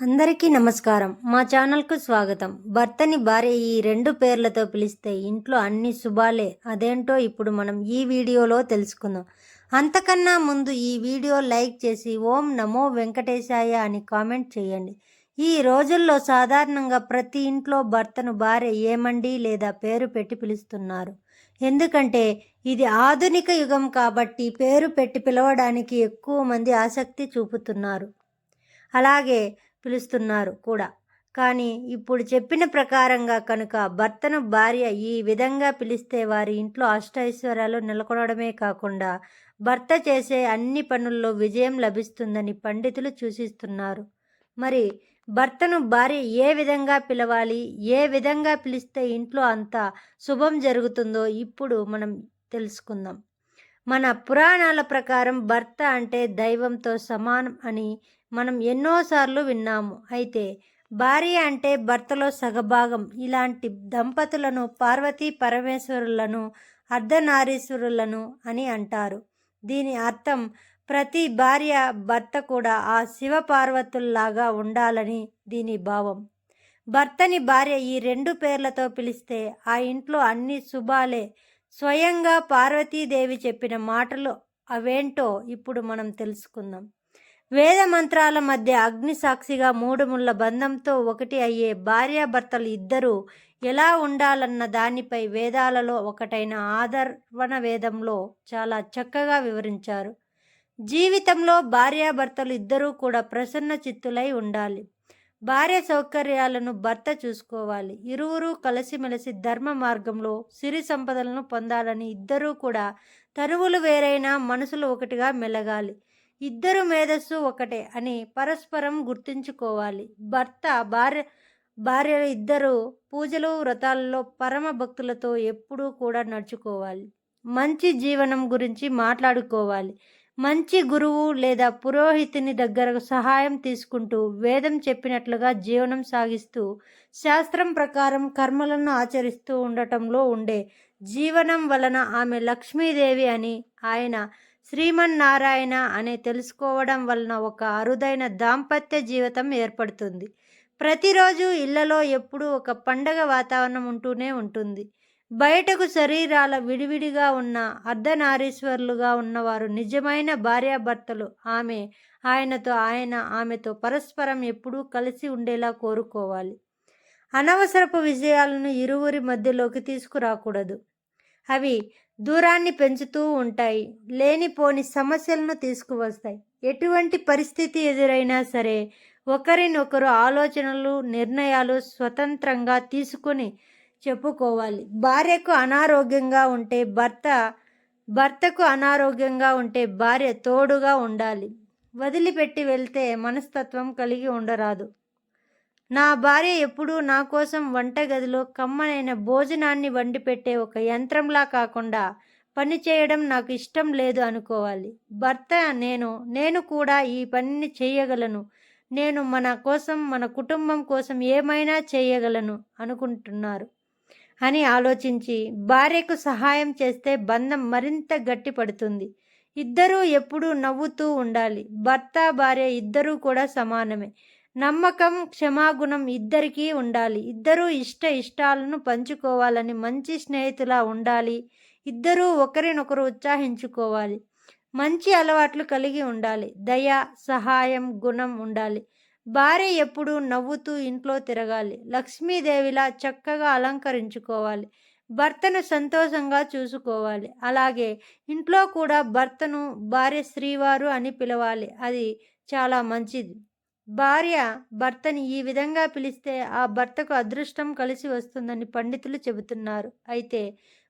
అందరికీ నమస్కారం. మా ఛానల్కు స్వాగతం. భర్తని భార్య ఈ రెండు పేర్లతో పిలిస్తే ఇంట్లో అన్ని శుభాలే. అదేంటో ఇప్పుడు మనం ఈ వీడియోలో తెలుసుకుందాం. అంతకన్నా ముందు ఈ వీడియో లైక్ చేసి ఓం నమో వెంకటేశాయ అని కామెంట్ చేయండి. ఈ రోజుల్లో సాధారణంగా ప్రతి ఇంట్లో భర్తను భార్య ఏమండి లేదా పేరు పెట్టి పిలుస్తున్నారు. ఎందుకంటే ఇది ఆధునిక యుగం కాబట్టి పేరు పెట్టి పిలవడానికి ఎక్కువ మంది ఆసక్తి చూపుతున్నారు. అలాగే పిలుస్తున్నారు కూడా. కానీ ఇప్పుడు చెప్పిన ప్రకారంగా కనుక భర్తను భార్య ఈ విధంగా పిలిస్తే వారి ఇంట్లో అష్టైశ్వర్యాలు నెలకొనడమే కాకుండా భర్త చేసే అన్ని పనుల్లో విజయం లభిస్తుందని పండితులు సూచిస్తున్నారు. మరి భర్తను భార్య ఏ విధంగా పిలవాలి ఏ విధంగా పిలిస్తే ఇంట్లో అంత శుభం జరుగుతుందో ఇప్పుడు మనం తెలుసుకుందాం. మన పురాణాల ప్రకారం భర్త అంటే దైవంతో సమానం అని మనం ఎన్నోసార్లు విన్నాము. అయితే భార్య అంటే భర్తలో సగభాగం. ఇలాంటి దంపతులను పార్వతీ పరమేశ్వరులను అర్ధనారీశ్వరులను అని అంటారు. దీని అర్థం ప్రతి భార్య భర్త కూడా ఆ శివ పార్వతుల్లాగా ఉండాలని దీని భావం. భర్తని భార్య ఈ రెండు పేర్లతో పిలిస్తే ఆ ఇంట్లో అన్ని శుభాలే స్వయంగా పార్వతీదేవి చెప్పిన మాటలు అవేంటో ఇప్పుడు మనం తెలుసుకుందాం. వేద మంత్రాల మధ్య అగ్ని సాక్షిగా మూడు ముళ్ళ బంధంతో ఒకటి అయ్యే భార్యాభర్తలు ఇద్దరూ ఎలా ఉండాలన్న దానిపై వేదాలలో ఒకటైన ఆదర్వణ వేదంలో చాలా చక్కగా వివరించారు. జీవితంలో భార్యాభర్తలు ఇద్దరూ కూడా ప్రసన్న చిత్తులై ఉండాలి. భార్య సౌకర్యాలను భర్త చూసుకోవాలి. ఇరువురు కలిసిమెలిసి ధర్మ మార్గంలో సిరి సంపదలను పొందాలని ఇద్దరూ కూడా తనువులు వేరైనా మనసులు ఒకటిగా మెలగాలి. ఇద్దరు మేధస్సు ఒకటే అని పరస్పరం గుర్తుంచుకోవాలి. భర్త భార్య భార్య ఇద్దరు పూజలు వ్రతాలలో పరమ భక్తులతో ఎప్పుడూ కూడా నడుచుకోవాలి. మంచి జీవనం గురించి మాట్లాడుకోవాలి. మంచి గురువు లేదా పురోహితుని దగ్గర సహాయం తీసుకుంటూ వేదం చెప్పినట్లుగా జీవనం సాగిస్తూ శాస్త్రం ప్రకారం కర్మలను ఆచరిస్తూ ఉండటంలో ఉండే జీవనం వలన ఆమె లక్ష్మీదేవి అని ఆయన శ్రీమన్నారాయణ అనే తెలుసుకోవడం వలన ఒక అరుదైన దాంపత్య జీవితం ఏర్పడుతుంది. ప్రతిరోజు ఇళ్ళలో ఎప్పుడూ ఒక పండగ వాతావరణం ఉంటూనే ఉంటుంది. బయటకు శరీరాల విడివిడిగా ఉన్న అర్ధనారీశ్వరులుగా ఉన్నవారు నిజమైన భార్యాభర్తలు. ఆమె ఆయనతో ఆయన ఆమెతో పరస్పరం ఎప్పుడూ కలిసి ఉండేలా కోరుకోవాలి. అనవసరపు విజయాలను ఇరువురి మధ్యలోకి తీసుకురాకూడదు. అవి దూరాన్ని పెంచుతూ ఉంటాయి లేనిపోని సమస్యలను తీసుకువస్తాయి. ఎటువంటి పరిస్థితి ఎదురైనా సరే ఒకరినొకరు ఆలోచనలు నిర్ణయాలు స్వతంత్రంగా తీసుకొని చెప్పుకోవాలి. భార్యకు అనారోగ్యంగా ఉంటే భర్త భర్తకు అనారోగ్యంగా ఉంటే భార్య తోడుగా ఉండాలి. వదిలిపెట్టి వెళ్తే మనస్తత్వం కలిగి ఉండరాదు. నా భార్య ఎప్పుడూ నా కోసం వంటగదిలో కమ్మనైన భోజనాన్ని వండి పెట్టే ఒక యంత్రంలా కాకుండా పని చేయడం నాకు ఇష్టం లేదు అనుకోవాలి. భర్త నేను నేను కూడా ఈ పనిని చేయగలను. నేను మన కోసం మన కుటుంబం కోసం ఏమైనా చేయగలను అనుకుంటున్నారు. అని ఆలోచించి భార్యకు సహాయం చేస్తే బంధం మరింత గట్టిపడుతుంది. ఇద్దరూ ఎప్పుడూ నవ్వుతూ ఉండాలి. భర్త భార్య ఇద్దరూ కూడా సమానమే. నమ్మకం క్షమాగుణం ఇద్దరికీ ఉండాలి. ఇద్దరూ ఇష్ట ఇష్టాలను పంచుకోవాలని మంచి స్నేహితులా ఉండాలి. ఇద్దరూ ఒకరినొకరు ఉత్సాహించుకోవాలి. మంచి అలవాట్లు కలిగి ఉండాలి. దయ సహాయం గుణం ఉండాలి. భార్య ఎప్పుడూ నవ్వుతూ ఇంట్లో తిరగాలి. లక్ష్మీదేవిలా చక్కగా అలంకరించుకోవాలి. భర్తను సంతోషంగా చూసుకోవాలి. అలాగే ఇంట్లో కూడా భర్తను భార్య శ్రీవారు అని పిలవాలి. అది చాలా మంచిది. భార్య భర్తని ఈ విధంగా పిలిస్తే ఆ భర్తకు అదృష్టం కలిసి వస్తుందని పండితులు చెబుతున్నారు. అయితే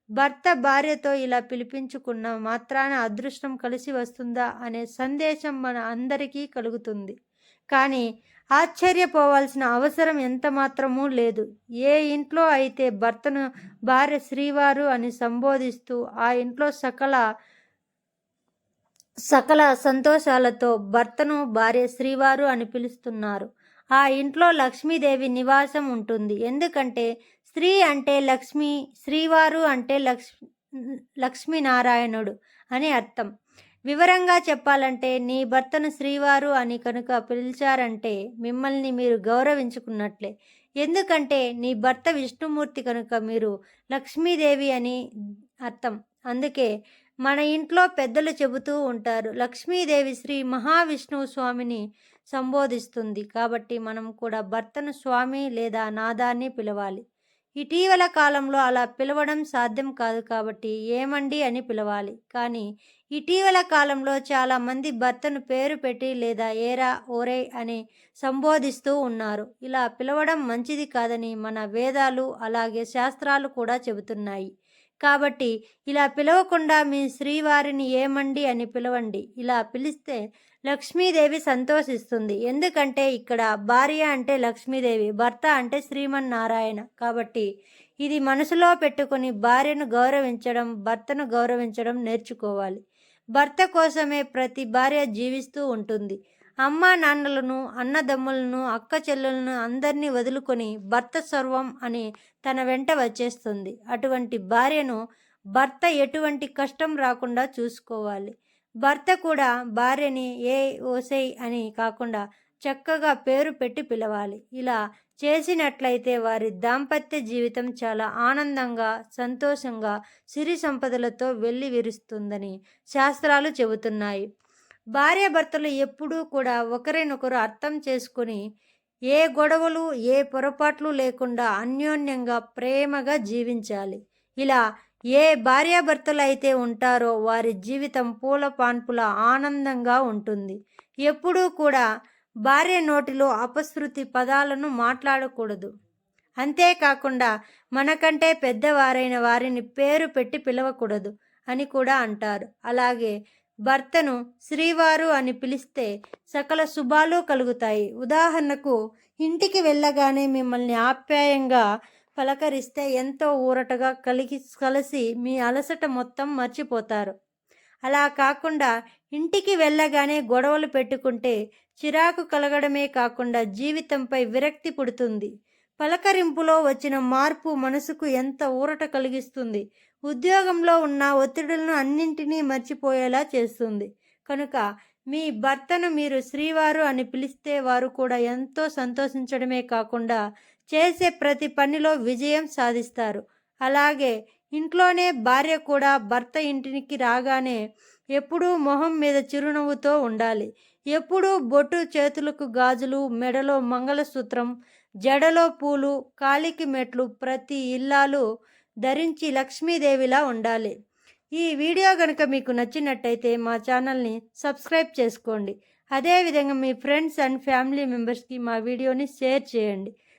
భర్త భార్యతో ఇలా పిలిపించుకున్న మాత్రాన అదృష్టం కలిసి వస్తుందా అనే సందేశం మన అందరికీ కలుగుతుంది. కానీ ఆశ్చర్యపోవాల్సిన అవసరం ఎంత మాత్రమూ లేదు. ఏ ఇంట్లో అయితే భర్తను భార్య శ్రీవారు అని సంబోధిస్తూ ఆ ఇంట్లో సకల సకల సంతోషాలతో భర్తను భార్య శ్రీవారు అని పిలుస్తున్నారు. ఆ ఇంట్లో లక్ష్మీదేవి నివాసం ఉంటుంది. ఎందుకంటే స్త్రీ అంటే లక్ష్మి శ్రీవారు అంటే లక్ష్మి లక్ష్మీనారాయణుడు అని అర్థం. వివరంగా చెప్పాలంటే నీ భర్తను శ్రీవారు అని కనుక పిలిచారంటే మిమ్మల్ని మీరు గౌరవించుకున్నట్లే. ఎందుకంటే నీ భర్త విష్ణుమూర్తి కనుక మీరు లక్ష్మీదేవి అని అర్థం. అందుకే మన ఇంట్లో పెద్దలు చెబుతూ ఉంటారు లక్ష్మీదేవి శ్రీ మహావిష్ణువు స్వామిని సంబోధిస్తుంది. కాబట్టి మనం కూడా భర్తను స్వామి లేదా నాదాన్ని పిలవాలి. ఇటీవల కాలంలో అలా పిలవడం సాధ్యం కాదు కాబట్టి ఏమండి అని పిలవాలి. కానీ ఇటీవల కాలంలో చాలామంది భర్తను పేరు పెట్టి లేదా ఏరా ఓరే అని సంబోధిస్తూ ఉన్నారు. ఇలా పిలవడం మంచిది కాదని మన వేదాలు అలాగే శాస్త్రాలు కూడా చెబుతున్నాయి. కాబట్టి ఇలా పిలవకుండా మీ శ్రీవారిని ఏమండి అని పిలవండి. ఇలా పిలిస్తే లక్ష్మీదేవి సంతోషిస్తుంది. ఎందుకంటే ఇక్కడ భార్య అంటే లక్ష్మీదేవి భర్త అంటే శ్రీమన్నారాయణ. కాబట్టి ఇది మనసులో పెట్టుకుని భార్యను గౌరవించడం భర్తను గౌరవించడం నేర్చుకోవాలి. భర్త కోసమే ప్రతి భార్య జీవిస్తూ ఉంటుంది. అమ్మ నాన్నలను అన్నదమ్ములను అక్క చెల్లెలను అందరినీ వదులుకొని భర్త సర్వం అని తన వెంట వచ్చేస్తుంది. అటువంటి భార్యను భర్త ఎటువంటి కష్టం రాకుండా చూసుకోవాలి. భర్త కూడా భార్యని ఏ ఓసై అని కాకుండా చక్కగా పేరు పెట్టి పిలవాలి. ఇలా చేసినట్లయితే వారి దాంపత్య జీవితం చాలా ఆనందంగా సంతోషంగా సిరి సంపదలతో వెళ్ళి విరుస్తుందని శాస్త్రాలు చెబుతున్నాయి. భార్యాభర్తలు ఎప్పుడూ కూడా ఒకరినొకరు అర్థం చేసుకుని ఏ గొడవలు ఏ పొరపాట్లు లేకుండా అన్యోన్యంగా ప్రేమగా జీవించాలి. ఇలా ఏ భార్యాభర్తలు అయితే ఉంటారో వారి జీవితం పూల పాన్పుల ఆనందంగా ఉంటుంది. ఎప్పుడూ కూడా భార్య నోటిలో అపశృతి పదాలను మాట్లాడకూడదు. అంతేకాకుండా మనకంటే పెద్దవారైన వారిని పేరు పెట్టి పిలవకూడదు అని కూడా అంటారు. అలాగే భర్తను శ్రీవారు అని పిలిస్తే సకల శుభాలు కలుగుతాయి. ఉదాహరణకు ఇంటికి వెళ్ళగానే మిమ్మల్ని ఆప్యాయంగా పలకరిస్తే ఎంతో ఊరటగా కలిగి కలిసి మీ అలసట మొత్తం మర్చిపోతారు. అలా కాకుండా ఇంటికి వెళ్ళగానే గొడవలు పెట్టుకుంటే చిరాకు కలగడమే కాకుండా జీవితంపై విరక్తి పుడుతుంది. పలకరింపులో వచ్చిన మార్పు మనసుకు ఎంత ఊరట కలిగిస్తుంది. ఉద్యోగంలో ఉన్న ఒత్తిడులను అన్నింటినీ మర్చిపోయేలా చేస్తుంది. కనుక మీ భర్తను మీరు శ్రీవారు అని పిలిస్తే వారు కూడా ఎంతో సంతోషించడమే కాకుండా చేసే ప్రతి పనిలో విజయం సాధిస్తారు. అలాగే ఇంట్లోనే భార్య కూడా భర్త ఇంటికి రాగానే ఎప్పుడూ మొహం మీద చిరునవ్వుతో ఉండాలి. ఎప్పుడూ బొట్టు చేతులకు గాజులు మెడలో మంగళసూత్రం జడలో పూలు కాలికి మెట్లు ప్రతి ఇల్లాలు ధరించి లక్ష్మీదేవిలా ఉండాలి. ఈ వీడియో కనుక మీకు నచ్చినట్టయితే మా ఛానల్ని సబ్స్క్రైబ్ చేసుకోండి. అదేవిధంగా మీ ఫ్రెండ్స్ అండ్ ఫ్యామిలీ మెంబర్స్కి మా వీడియోని షేర్ చేయండి.